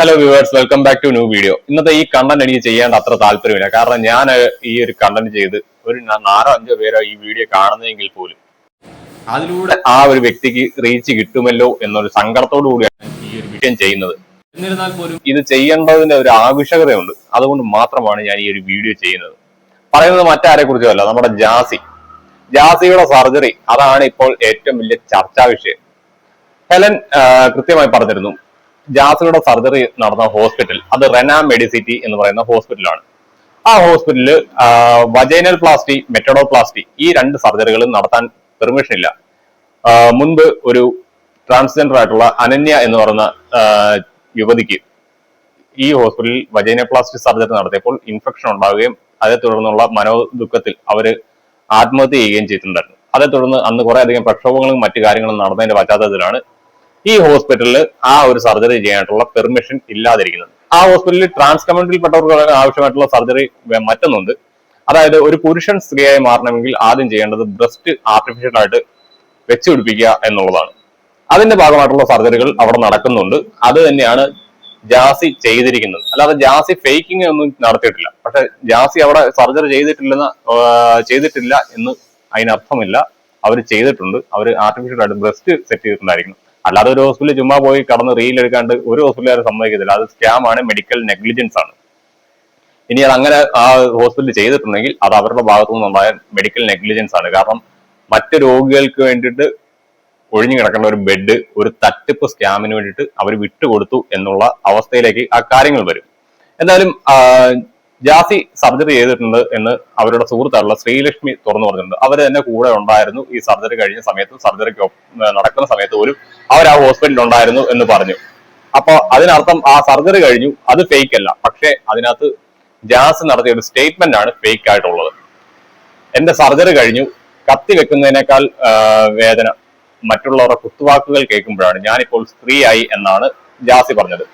Hello viewers welcome back to new video ഇന്നത്തെ ഈ content എനിക്ക് ചെയ്യേണ്ട അത്ര താല്പര്യമില്ല. കാരണം ഞാൻ ഈ ഒരു കണ്ടന്റ് ചെയ്ത് ഒരു നാലോ അഞ്ചോ പേരോ ഈ വീഡിയോ കാണുന്നതെങ്കിൽ പോലും അതിലൂടെ ആ ഒരു വ്യക്തിക്ക് റീച്ച് കിട്ടുമല്ലോ എന്നൊരു സങ്കടത്തോടു കൂടിയാണ് ഈ ഒരു വീഡിയോ ചെയ്യുന്നത്. എന്നിരുന്നാൽ പോലും ഇത് ചെയ്യേണ്ടതിന്റെ ഒരു ആവശ്യകതയുണ്ട്. അതുകൊണ്ട് മാത്രമാണ് ഞാൻ ഈ ഒരു വീഡിയോ ചെയ്യുന്നത്. പറയുന്നത് മറ്റാരെ കുറിച്ചുമല്ല നമ്മുടെ ജാസി. ജാസിയുടെ സർജറി അതാണ് ഇപ്പോൾ ഏറ്റവും വലിയ ചർച്ചാ വിഷയം. ഹെലൻ കൃത്യമായി പറഞ്ഞിരുന്നു. ജാസിയുടെ സർജറി നടന്ന ഹോസ്പിറ്റൽ അത് റെന മെഡിസിറ്റി എന്ന് പറയുന്ന ഹോസ്പിറ്റലാണ്. ആ ഹോസ്പിറ്റലിൽ വജൈനൽ പ്ലാസ്റ്റി മെറ്റഡോ പ്ലാസ്റ്റി ഈ രണ്ട് സർജറികളും നടത്താൻ പെർമിഷൻ ഇല്ല. മുൻപ് ഒരു ട്രാൻസ്ജെൻഡർ ആയിട്ടുള്ള അനന്യ എന്ന് പറയുന്ന യുവതിക്ക് ഈ ഹോസ്പിറ്റലിൽ വജൈനോപ്ലാസ്റ്റി സർജറി നടത്തിയപ്പോൾ ഇൻഫെക്ഷൻ ഉണ്ടാവുകയും അതേ തുടർന്നുള്ള മനോദുഃഖത്തിൽ അവർ ആത്മഹത്യ ചെയ്യുകയും ചെയ്തിട്ടുണ്ടായിരുന്നു. അതേ തുടർന്ന് അന്ന് കുറെ അധികം പ്രക്ഷോഭങ്ങളും മറ്റു കാര്യങ്ങളും നടന്നതിന്റെ പശ്ചാത്തലത്തിലാണ് ഈ ഹോസ്പിറ്റലിൽ ആ ഒരു സർജറി ചെയ്യാനായിട്ടുള്ള പെർമിഷൻ ഇല്ലാതിരിക്കുന്നത്. ആ ഹോസ്പിറ്റലിൽ ട്രാൻസ് കമ്മ്യൂണിറ്റിയിൽപ്പെട്ടവർക്ക് ആവശ്യമായിട്ടുള്ള സർജറി മറ്റൊന്നുണ്ട്. അതായത് ഒരു പുരുഷൻ സ്ത്രീയായി മാറണമെങ്കിൽ ആദ്യം ചെയ്യേണ്ടത് ബ്രസ്റ്റ് ആർട്ടിഫിഷ്യൽ ആയിട്ട് വെച്ചു പിടിപ്പിക്കുക എന്നുള്ളതാണ്. അതിന്റെ ഭാഗമായിട്ടുള്ള സർജറികൾ അവിടെ നടക്കുന്നുണ്ട്. അത് തന്നെയാണ് ജാസി ചെയ്തിരിക്കുന്നത്. അല്ലാതെ ജാസി ഫേക്കിംഗ് ഒന്നും നടത്തിയിട്ടില്ല. പക്ഷെ ജാസി അവിടെ സർജറി ചെയ്തിട്ടില്ലെന്ന് ചെയ്തിട്ടില്ല എന്ന് അതിനർത്ഥമില്ല. അവർ ചെയ്തിട്ടുണ്ട്. അവർ ആർട്ടിഫിഷ്യൽ ആയിട്ട് ബ്രസ്റ്റ് സെറ്റ് ചെയ്തിട്ടുണ്ടായിരിക്കും അല്ലാതെ ഒരു ഹോസ്പിറ്റലിൽ ചുമ്മാ പോയി കടന്ന് റീൽ എടുക്കാണ്ട് ഒരു ഹോസ്പിറ്റലുകാരും സമ്മതിക്കത്തില്ല. അത് സ്കാം ആണ് മെഡിക്കൽ നെഗ്ലിജൻസ് ആണ്. ഇനി അത് അങ്ങനെ ആ ഹോസ്പിറ്റലിൽ ചെയ്തിട്ടുണ്ടെങ്കിൽ അത് അവരുടെ ഭാഗത്തു നിന്നുണ്ടായ മെഡിക്കൽ നെഗ്ലിജൻസ് ആണ്. കാരണം മറ്റു രോഗികൾക്ക് വേണ്ടിയിട്ട് ഒഴിഞ്ഞു കിടക്കേണ്ട ഒരു ബെഡ് ഒരു തട്ടിപ്പ് സ്കാമിന് വേണ്ടിയിട്ട് അവർ വിട്ടുകൊടുത്തു എന്നുള്ള അവസ്ഥയിലേക്ക് ആ കാര്യങ്ങൾ വരും. എന്തായാലും ജാസി സർജറി ചെയ്തിട്ടുണ്ട് എന്ന് അവരുടെ സുഹൃത്തായിട്ടുള്ള ശ്രീലക്ഷ്മി തുറന്നു പറഞ്ഞിട്ടുണ്ട്. അവർ തന്നെ കൂടെ ഉണ്ടായിരുന്നു. ഈ സർജറി കഴിഞ്ഞ സമയത്തും സർജറിക്ക് നടക്കുന്ന സമയത്ത് പോലും ആ ഹോസ്പിറ്റലിൽ ഉണ്ടായിരുന്നു എന്ന് പറഞ്ഞു. അപ്പൊ അതിനർത്ഥം ആ സർജറി കഴിഞ്ഞു. അത് ഫേക്ക് അല്ല. പക്ഷേ അതിനകത്ത് ജാസ് നടത്തിയ ഒരു സ്റ്റേറ്റ്മെന്റ് ആണ് ഫേക്ക് ആയിട്ടുള്ളത്. എന്റെ സർജറി കഴിഞ്ഞു. കത്തി വെക്കുന്നതിനേക്കാൾ വേദന മറ്റുള്ളവരുടെ കുത്തുവാക്കുകൾ കേൾക്കുമ്പോഴാണ് ഞാനിപ്പോൾ സ്ത്രീയായി എന്നാണ് ജാസി പറഞ്ഞത്.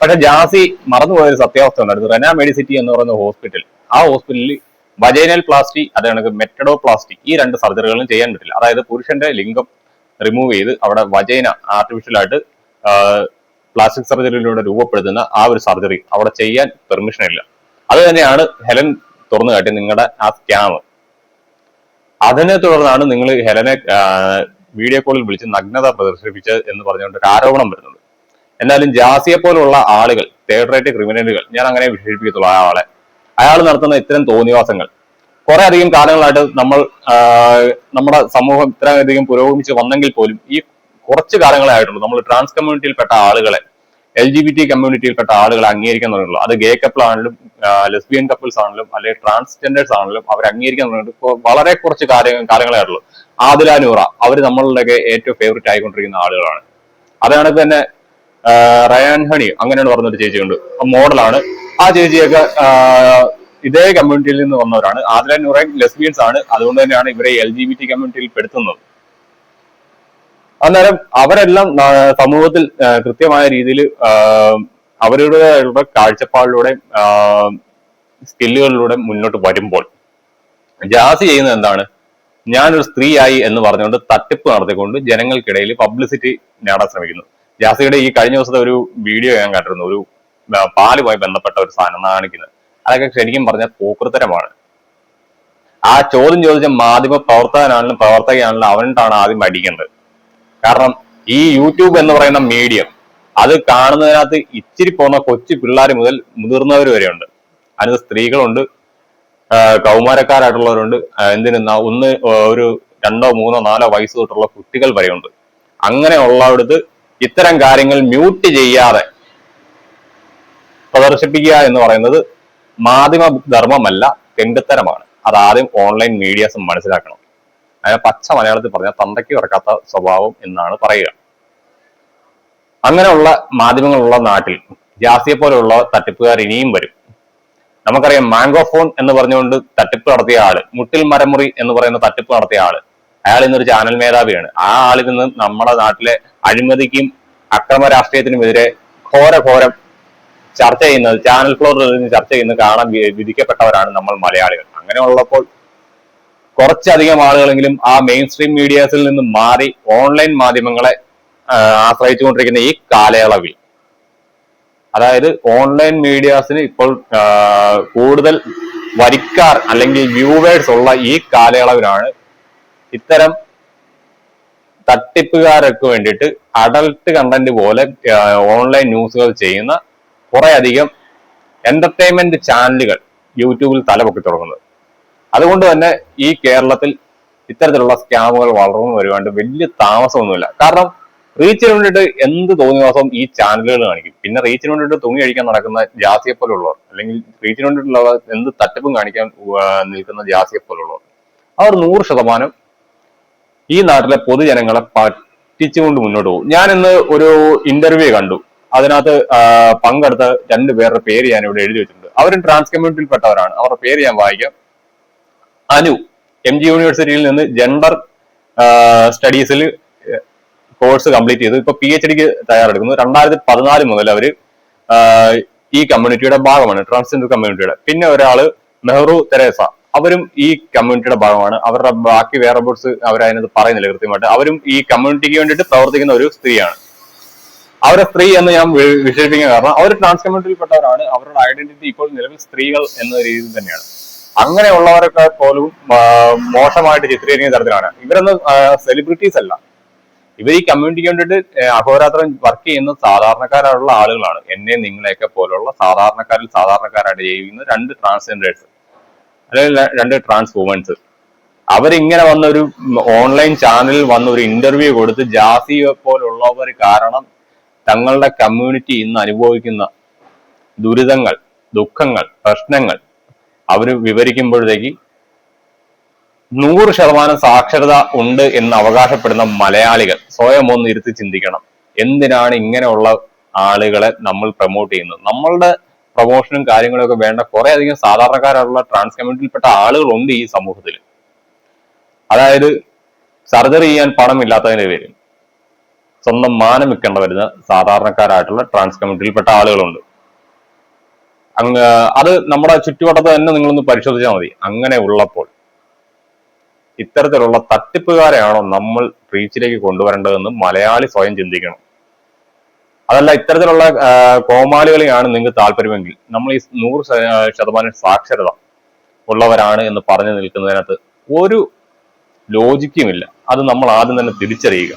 പക്ഷെ ജാസി മറന്നുപോയ ഒരു സത്യാവസ്ഥ ഉണ്ടായിരുന്നു. റെന മെഡിസിറ്റി എന്ന് പറയുന്ന ഹോസ്പിറ്റൽ ആ ഹോസ്പിറ്റലിൽ വജൈനൽ പ്ലാസ്റ്റി അത് മെറ്റഡോ പ്ലാസ്റ്റി ഈ രണ്ട് സർജറികളും ചെയ്യാൻ പറ്റില്ല. അതായത് പുരുഷന്റെ ലിംഗം റിമൂവ് ചെയ്ത് അവിടെ വജൈന ആർട്ടിഫിഷ്യൽ ആയിട്ട് പ്ലാസ്റ്റിക് സർജറിയിലൂടെ രൂപപ്പെടുത്തുന്ന ആ ഒരു സർജറി അവിടെ ചെയ്യാൻ പെർമിഷൻ ഇല്ല. അത് തന്നെയാണ് ഹെലൻ തുറന്നു കാട്ടി നിങ്ങളുടെ ആ സ്കാം അതിനെ തുടർന്നാണ് നിങ്ങൾ ഹെലനെ വീഡിയോ കോളിൽ വിളിച്ച് നഗ്നത പ്രദർശിപ്പിച്ചത് എന്ന് പറഞ്ഞുകൊണ്ട് ഒരു ആരോപണം വരുന്നത്. എന്നാലും ജാസിയെ പോലുള്ള ആളുകൾ തേർഡ് റേറ്റ് ക്രിമിനലുകൾ ഞാൻ അങ്ങനെ വിശേഷിപ്പിക്കത്തുള്ളൂ ആ ആളെ. അയാൾ നടത്തുന്ന ഇത്തരം തോന്നിവാസങ്ങൾ കുറെ അധികം കാലങ്ങളായിട്ട് നമ്മൾ നമ്മുടെ സമൂഹം ഇത്രയധികം പുരോഗമിച്ച് വന്നെങ്കിൽ പോലും ഈ കുറച്ച് കാലങ്ങളെ ആയിട്ടുള്ളൂ നമ്മൾ ട്രാൻസ് കമ്മ്യൂണിറ്റിയിൽപ്പെട്ട ആളുകളെ എൽ ജി ബി ടി കമ്മ്യൂണിറ്റിയിൽപ്പെട്ട ആളുകളെ അംഗീകരിക്കാൻ തുടങ്ങുള്ളൂ അത് ഗേ കപ്പിൾ ആണെങ്കിലും ലെസ്ബിയൻ കപ്പിൾസ് ആണെങ്കിലും അല്ലെങ്കിൽ ട്രാൻസ്ജെൻഡേഴ്സ് ആണെങ്കിലും അവർ അംഗീകരിക്കാൻ തുടങ്ങിയിട്ട് വളരെ കുറച്ച് കാര്യങ്ങൾ കാലങ്ങളെ ആയിട്ടുള്ളൂ. അവർ നമ്മളുടെയൊക്കെ ഏറ്റവും ഫേവറേറ്റ് ആയിക്കൊണ്ടിരിക്കുന്ന ആളുകളാണ്. അതാണ് തന്നെ റയാൻ ഹണി അങ്ങനെയാണ് പറഞ്ഞൊരു ചേച്ചിയുണ്ട്. മോഡലാണ് ആ ചേച്ചിയൊക്കെ ഇതേ കമ്മ്യൂണിറ്റിയിൽ നിന്ന് വന്നവരാണ്. ആദില നൂറയും ലെസ്ബിയൻസ് ആണ്. അതുകൊണ്ട് തന്നെയാണ് ഇവരെ എൽ ജി ബി ടി കമ്മ്യൂണിറ്റിയിൽ പെടുത്തുന്നത്. അന്നേരം അവരെല്ലാം സമൂഹത്തിൽ കൃത്യമായ രീതിയിൽ അവരുടെ കാഴ്ചപ്പാടിലൂടെ സ്കില്ലുകളിലൂടെ മുന്നോട്ട് വരുമ്പോൾ ജാസി ചെയ്യുന്നത് എന്താണ്? ഞാനൊരു സ്ത്രീയായി എന്ന് പറഞ്ഞുകൊണ്ട് തട്ടിപ്പ് നടത്തിക്കൊണ്ട് ജനങ്ങൾക്കിടയിൽ പബ്ലിസിറ്റി നേടാൻ ശ്രമിക്കുന്നു. ജാസിയുടെ ഈ കഴിഞ്ഞ ദിവസത്തെ ഒരു വീഡിയോ ഞാൻ കണ്ടിരുന്നു. ഒരു പാലുമായി ബന്ധപ്പെട്ട ഒരു സാധനം കാണിക്കുന്നത്. അതൊക്കെ ശരിക്കും പറഞ്ഞ പോക്കൃത്തരമാണ്. ആ ചോദ്യം ചോദിച്ച മാധ്യമ പ്രവർത്തകനാണെങ്കിലും പ്രവർത്തകയാണെങ്കിലും അവനിട്ടാണ് ആദ്യം അടിക്കേണ്ടത് കാരണം ഈ യൂട്യൂബ് എന്ന് പറയുന്ന മീഡിയം അത് കാണുന്നതിനകത്ത് ഇച്ചിരി പോകുന്ന കൊച്ചു പിള്ളേർ മുതൽ മുതിർന്നവർ വരെയുണ്ട്. അതിന് സ്ത്രീകളുണ്ട് കൗമാരക്കാരായിട്ടുള്ളവരുണ്ട് എന്തിനാ ഒന്ന് ഒരു രണ്ടോ മൂന്നോ നാലോ വയസ്സ് തൊട്ടുള്ള കുട്ടികൾ വരെയുണ്ട്. അങ്ങനെയുള്ളവിടത്ത് ഇത്തരം കാര്യങ്ങൾ മ്യൂട്ട് ചെയ്യാതെ പ്രദർശിപ്പിക്കുക എന്ന് പറയുന്നത് മാധ്യമ ധർമ്മമല്ല തെണ്ടിത്തരമാണ് അത് ആദ്യം ഓൺലൈൻ മീഡിയാസ് മനസ്സിലാക്കണം. അതിനെ പച്ച മലയാളത്തിൽ പറഞ്ഞാൽ തന്തയ്ക്ക് ഇറക്കാത്ത സ്വഭാവം എന്നാണ് പറയുക. അങ്ങനെയുള്ള മാധ്യമങ്ങളുള്ള നാട്ടിൽ ജാസിയെ പോലെയുള്ള തട്ടിപ്പുകാർ ഇനിയും വരും. നമുക്കറിയാം മാംഗോ ഫോൺ എന്ന് പറഞ്ഞുകൊണ്ട് തട്ടിപ്പ് നടത്തിയ ആൾ മുട്ടിൽ മരമുറി എന്ന് പറയുന്ന തട്ടിപ്പ് നടത്തിയ ആൾ അയാൾ ഇന്നൊരു ചാനൽ മേധാവിയാണ്. ആ ആളിൽ നിന്ന് നമ്മുടെ നാട്ടിലെ അഴിമതിക്കും അക്രമ രാഷ്ട്രീയത്തിനുമെതിരെ ഘോര ഘോരം ചർച്ച ചെയ്യുന്നത് ചാനൽ ഫ്ലോറിൽ നിന്ന് ചർച്ച ചെയ്യുന്നത് കാണാൻ വിധിക്കപ്പെട്ടവരാണ് നമ്മൾ മലയാളികൾ. അങ്ങനെയുള്ളപ്പോൾ കുറച്ചധികം ആളുകളെങ്കിലും ആ മെയിൻ സ്ട്രീം മീഡിയാസിൽ നിന്ന് മാറി ഓൺലൈൻ മാധ്യമങ്ങളെ ആശ്രയിച്ചുകൊണ്ടിരിക്കുന്ന ഈ കാലയളവിൽ. അതായത് ഓൺലൈൻ മീഡിയാസിന് ഇപ്പോൾ കൂടുതൽ വരിക്കാർ അല്ലെങ്കിൽ വ്യൂവേഴ്സ് ഉള്ള ഈ കാലയളവിലാണ് ഇത്തരം തട്ടിപ്പുകാർക്ക് വേണ്ടിയിട്ട് അഡൽട്ട് കണ്ടന്റ് പോലെ ഓൺലൈൻ ന്യൂസുകൾ ചെയ്യുന്ന കുറെ അധികം എന്റർടൈൻമെന്റ് ചാനലുകൾ യൂട്യൂബിൽ തലപൊക്കി തുടങ്ങുന്നത്. അതുകൊണ്ട് തന്നെ ഈ കേരളത്തിൽ ഇത്തരത്തിലുള്ള സ്കാമുകൾ വളർന്നു വരുവാണ്ട് വലിയ താമസമൊന്നുമില്ല. കാരണം റീച്ചിന് വേണ്ടിയിട്ട് എന്ത് തോന്നിയ ദിവസം ഈ ചാനലുകൾ കാണിക്കും. പിന്നെ റീച്ചിന് വേണ്ടിയിട്ട് തുണി കഴിക്കാൻ നടക്കുന്ന ജാസിയെ പോലുള്ളവർ അല്ലെങ്കിൽ റീച്ചിന് വേണ്ടിയിട്ടുള്ള എന്ത് തട്ടിപ്പും കാണിക്കാൻ നിൽക്കുന്ന ജാസിയെ പോലുള്ളവർ അവർ നൂറ് ശതമാനം ഈ നാട്ടിലെ പൊതുജനങ്ങളെ പറ്റിച്ചുകൊണ്ട് മുന്നോട്ട് പോകും. ഞാൻ ഇന്ന് ഒരു ഇന്റർവ്യൂ കണ്ടു. അതിനകത്ത് പങ്കെടുത്ത രണ്ടു പേരുടെ പേര് ഞാൻ ഇവിടെ എഴുതി വെച്ചിട്ടുണ്ട്. അവരും ട്രാൻസ് കമ്മ്യൂണിറ്റിയിൽപ്പെട്ടവരാണ് അവരുടെ പേര് ഞാൻ വായിക്കാം. അനു എം ജി യൂണിവേഴ്സിറ്റിയിൽ നിന്ന് ജെൻഡർ സ്റ്റഡീസിൽ കോഴ്സ് കംപ്ലീറ്റ് ചെയ്തു. ഇപ്പൊ പി എച്ച് ഡിക്ക് തയ്യാറെടുക്കുന്നു. രണ്ടായിരത്തി പതിനാല് മുതൽ അവർ ഈ കമ്മ്യൂണിറ്റിയുടെ ഭാഗമാണ്. ട്രാൻസ്ജെൻഡർ കമ്മ്യൂണിറ്റിയുടെ പിന്നെ ഒരാൾ നെഹ്റു തെരേസ. അവരും ഈ കമ്മ്യൂണിറ്റിയുടെ ഭാഗമാണ്. അവരുടെ ബാക്കി വേറെ ബോർഡ്സ് അവരതിനകത്ത് പറയുന്നില്ല കൃത്യമായിട്ട്. അവരും ഈ കമ്മ്യൂണിറ്റിക്ക് വേണ്ടിയിട്ട് പ്രവർത്തിക്കുന്ന ഒരു സ്ത്രീയാണ്. അവരെ സ്ത്രീ എന്ന് ഞാൻ വിശേഷിപ്പിക്കാൻ കാരണം അവർ ട്രാൻസ് കമ്മ്യൂണിറ്റിയിൽപ്പെട്ടവരാണ് അവരുടെ ഐഡന്റിറ്റി ഇപ്പോൾ നിലവിൽ സ്ത്രീകൾ എന്ന രീതിയിൽ തന്നെയാണ്. അങ്ങനെയുള്ളവരൊക്കെ പോലും മോശമായിട്ട് ചിത്രീകരിക്കുന്ന തരത്തിലാണ്. ഇവരൊന്നും സെലിബ്രിറ്റീസ് അല്ല. ഇവർ ഈ കമ്മ്യൂണിറ്റിക്ക് വേണ്ടിയിട്ട് അഹോരാത്രം വർക്ക് ചെയ്യുന്ന സാധാരണക്കാരായുള്ള ആളുകളാണ്. എന്നെ നിങ്ങളെയൊക്കെ പോലുള്ള സാധാരണക്കാരിൽ സാധാരണക്കാരായിട്ട് ജീവിക്കുന്ന രണ്ട് ട്രാൻസ്ജെൻഡേഴ്സ് അല്ലെങ്കിൽ രണ്ട് ട്രാൻസ് വുമൻസ് അവരിങ്ങനെ വന്ന ഒരു ഓൺലൈൻ ചാനലിൽ വന്ന ഒരു ഇന്റർവ്യൂ കൊടുത്ത് ജാസി പോലുള്ളവർ കാരണം തങ്ങളുടെ കമ്മ്യൂണിറ്റി ഇന്ന് അനുഭവിക്കുന്ന ദുരിതങ്ങൾ ദുഃഖങ്ങൾ പ്രശ്നങ്ങൾ അവർ വിവരിക്കുമ്പോഴത്തേക്ക് നൂറ് ശതമാനം സാക്ഷരത ഉണ്ട് എന്ന് അവകാശപ്പെടുന്ന മലയാളികൾ സ്വയം ഒന്ന് ഇരുത്തി ചിന്തിക്കണം. എന്തിനാണ് ഇങ്ങനെയുള്ള ആളുകളെ നമ്മൾ പ്രൊമോട്ട് ചെയ്യുന്നത്? നമ്മളുടെ പ്രൊമോഷനും കാര്യങ്ങളൊക്കെ വേണ്ട കുറെ അധികം സാധാരണക്കാരുള്ള ട്രാൻസ് കമ്മ്യൂണിറ്റിയിൽപ്പെട്ട ആളുകളുണ്ട് ഈ സമൂഹത്തിൽ അതായത് സർജറി ചെയ്യാൻ പണമില്ലാത്തതിന്റെ പേരിൽ. സ്വന്തം മാനം വെക്കേണ്ട വരുന്ന സാധാരണക്കാരായിട്ടുള്ള ട്രാൻസ് കമ്മ്യൂണിറ്റിയിൽപ്പെട്ട ആളുകളുണ്ട്. അങ്ങ് അത് നമ്മുടെ ചുറ്റുവട്ടത്ത് തന്നെ നിങ്ങളൊന്ന് പരിശോധിച്ചാൽ മതി. അങ്ങനെ ഉള്ളപ്പോൾ ഇത്തരത്തിലുള്ള തട്ടിപ്പുകാരെയാണോ നമ്മൾ റീച്ചിലേക്ക് കൊണ്ടുവരേണ്ടതെന്ന് മലയാളി സ്വയം ചിന്തിക്കണം. അതല്ല ഇത്തരത്തിലുള്ള കോമാളികളെയാണ് നിങ്ങൾക്ക് താല്പര്യമെങ്കിൽ നമ്മൾ ഈ നൂറ് ശതമാനം സാക്ഷരത ഉള്ളവരാണ് എന്ന് പറഞ്ഞു നിൽക്കുന്നതിനകത്ത് ഒരു ലോജിക്കുമില്ല അത് നമ്മൾ ആദ്യം തന്നെ തിരിച്ചറിയുക.